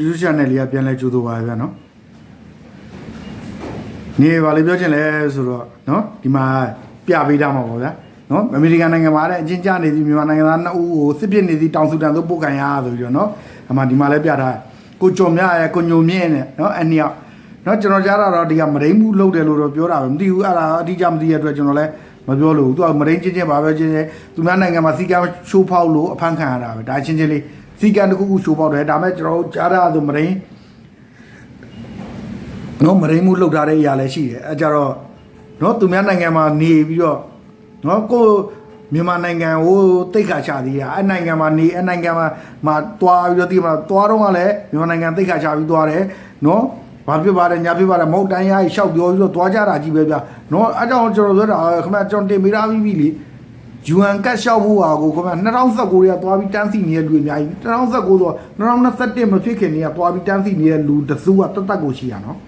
YouTube channel လေးကပြန်လဲကြိုးဆိုပါဗျာနော်နေပါလေပြောချင်လဲဆိုတော့နော်ဒီမှာပြပေးတာမှာပေါ့ဗျာနော်အမေရိကန်နိုင်ငံမှာတဲ့အချင်းကြနေသည်မြန်မာနိုင်ငံသားနှစ်ဦးကိုစစ်ပစ်နေသည်တောင်ဆူတန်သို့ပို့ခံရဆိုပြီးတော့နော်အမှဒီမှာလဲပြထားတယ်ကိုကျော်မြရဲ့ကိုညိုမြင့်နဲ့နော်အနှစ်ယောက်နော်ကျွန်တော်ကြားတာတော့ဒီကမရိမ့်မှုလုပ်တယ်လို့တော့ပြောတာပဲမသိဘူးအဲ့ဒါအတိအကျမသိရတဲ့အတွက်ကျွန်တော်လည်းမပြောလို့သူကမရိမ့်ချင်းချင်းပါပဲချင်းချင်းသူများနိုင်ငံမှာစီကံရှိုးဖောက်လို့အဖမ်းခံရတာပဲဒါချင်းချင်းလေး စီကံတစ်ခုခုရှိုးဖောက်တယ်ဒါမဲ့ကျွန်တော်ကြားတာဆိုမရိမ့်နော်မရိမှုလောက်ထားတဲ့အရာလည်းရှိတယ်အဲကြတော့နော်သူများနိုင်ငံမှာနေပြီးတော့နော်ကိုမြန်မာနိုင်ငံကိုတိတ်ခါချသေးတာအဲနိုင်ငံမှာနေအဲနိုင်ငံမှာမှာတွားပြီးတော့ဒီမှာတွားတော့ကလည်းမြန်မာနိုင်ငံတိတ်ခါချပြီးတွားတယ်နော်ဘာဖြစ်ပါတယ်ညာဖြစ်ပါတယ်မဟုတ်တန်းရရှောက်ပြောပြီးတော့တွားကြတာကြီးပဲဗျာနော်အဲကြောင့်ကျွန်တော်ပြောတာခမကျွန်တော်တင်ပေးထားပြီးပြီလေ ယူအန်ကတ်လျှောက်ဖို့ဟာကိုခမ2019ရဲတွားပြီးတန်းစီနေတဲ့လူအများကြီး2019ဆိုတော့2021မဖြစ်ခင်နေကတွားပြီးတန်းစီနေတဲ့လူတစုကတတ်တတ်ကိုရှိရနော်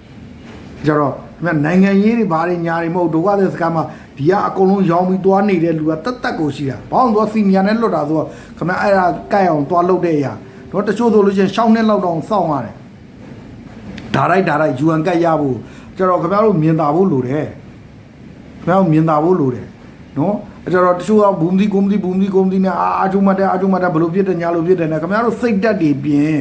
ကြတော့ခင်ဗျနိုင်ငံရေးတွေဘာတွေညာတွေမဟုတ်ဒုက္ခတဲ့စကားမှာဒီကအကုန်လုံးရောင်းပြီးသွားနေတဲ့လူကတက်တက်ကိုရှိတာဘာလို့သွားစီနီယာနဲ့လွတ်တာဆိုတော့ခင်ဗျအဲ့ဒါကြိုက်အောင်သွားလုပ်တဲ့အရာတော့တချို့ဆိုလို့ချင်းရှောင်းနဲ့လောက်တော့စောင့်ရတယ်ဒါလိုက်ဒါလိုက်ယူအန်ကတ်ရဖို့ကြတော့ခင်ဗျားတို့မြင်တာဖို့လိုတယ်ခင်ဗျားတို့မြင်တာဖို့လိုတယ်နော်အဲ့ ကြတော့တချို့ကဘူမဒီကုမဒီဘူမဒီကုမဒီနဲ့အာအာချုံမတဲ့အာချုံမတဲ့ဘလို့ဖြစ်တယ်ညာလို့ဖြစ်တယ်နဲ့ခင်ဗျားတို့စိတ်တက်တွေပြင်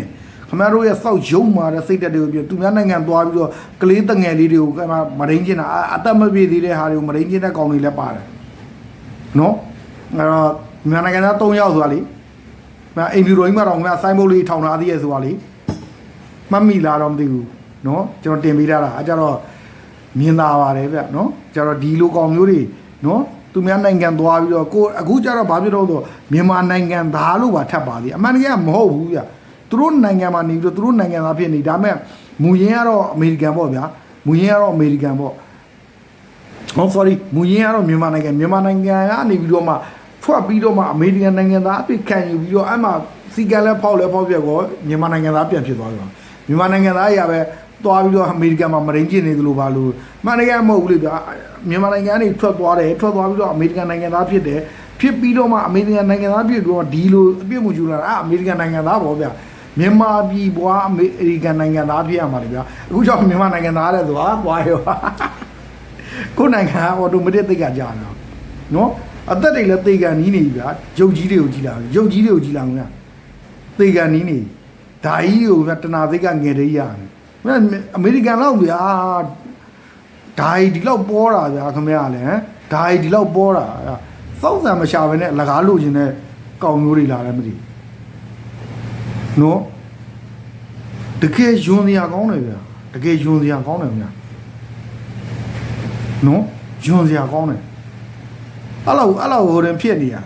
ခင်ဗျားတို့ရဲ့စောက်ယုံမာတဲ့စိတ်တက်တွေကိုပြင်သူများနိုင်ငံသွားပြီးတော့ကလေးတငယ်လေးတွေကိုခင်ဗျာမရင်းချင်တာအာအသက်မပြည့်သေးတဲ့ဟာတွေကိုမရင်းချင်တဲ့ကောင်တွေလည်းပါတယ်နော်အဲ့တော့မြန်မာနိုင်ငံသား၃ယောက်ဆိုတာလေခင်ဗျာအိမ်ဖြူတော်ကြီးမှာတော့ခင်ဗျာစိုင်းဘုတ်လေးထောင်ထားသေးရဲ့ဆိုတာလေမှတ်မိလားတော့မသိဘူးနော်ကျွန်တော်တင်ပေးထားတာအဲကြတော့မြင်သာပါတယ်ဗျနော်ကြတော့ဒီလိုကောင်မျိုးတွေနော် သူများနိုင်ငံသွားပြီးတော့ကိုအခုကျတော့ဘာဖြစ်တော့ဆိုမြန်မာနိုင်ငံသားလို့ပါထပ်ပါသေးအမှန်တကယ်ကမဟုတ်ဘူးဗျသူတို့နိုင်ငံမှာနေပြီးတော့သူတို့နိုင်ငံသားဖြစ်နေဒါပေမဲ့မူရင်းကတော့အမေရိကန်ပေါ့ဗျာမူရင်းကတော့အမေရိကန်ပေါ့ဟော sorry မူရင်းကတော့မြန်မာနိုင်ငံမြန်မာနိုင်ငံကနေပြီးတော့မှထွက်ပြီးတော့မှအမေရိကန်နိုင်ငံသားအဖြစ်ခံယူပြီးတော့အဲ့မှာစီကံလဲဖောက်လဲဖောက်ပြက်ကောမြန်မာနိုင်ငံသားပြန်ဖြစ်သွားပြီပါမြန်မာနိုင်ငံသားအရာပဲ သွားပြီးတော့အမေရိကန်မှာမရင်းကျင်နေသလိုပါလို့မှန်တကယ်မဟုတ်ဘူးလေဗျာမြန်မာနိုင်ငံကနေထွက်သွားတယ်ထွက်သွားပြီးတော့အမေရိကန်နိုင်ငံသားဖြစ်တယ်ဖြစ်ပြီးတော့မှအမေရိကန်နိုင်ငံသားဖြစ်ပြီးတော့ဒီလိုအပြစ်မှုကျူလာတာအမေရိကန်နိုင်ငံသားပေါ့ဗျာမြန်မာပြည်ဘွားအမေရိကန်နိုင်ငံသားဖြစ်ရမှာလေဗျာအခုကြောင့်မြန်မာနိုင်ငံသားတဲ့ဆိုတာသွားရောကိုယ်နိုင်ငံကအော်တိုမက်တစ်သိက်ကကြာတာနော်အသက်တွေလည်းသိကန်နီးနေပြီဗျာရုပ်ကြီးတွေကိုကြည်လာရုပ်ကြီးတွေကိုကြည်လာခင်ဗျာသိကန်နီးနေဓာကြီးကိုဗျာတနာသိက်ကငယ်သေးရတယ် ဗျာအမေရိကန်လောက်ဗျာဓာကြီးဒီလောက်ပေါ်တာဗျာခင်ဗျာလည်းဟမ်ဓာကြီးဒီလောက်ပေါ်တာဗျာစောက်ဆံမရှာဘဲနဲ့အလကားလို့ခြင်းတဲ့ကောင်မျိုးတွေလာတယ်မသိဘူးနော်တကယ်ယွန်စရာကောင်းတယ်ဗျာတကယ်ယွန်စရာကောင်းတယ်ဗျာနော်ယွန်စရာကောင်းတယ်အဲ့လောက်အဲ့လောက်ဟိုရင်ဖြစ်နေရတာ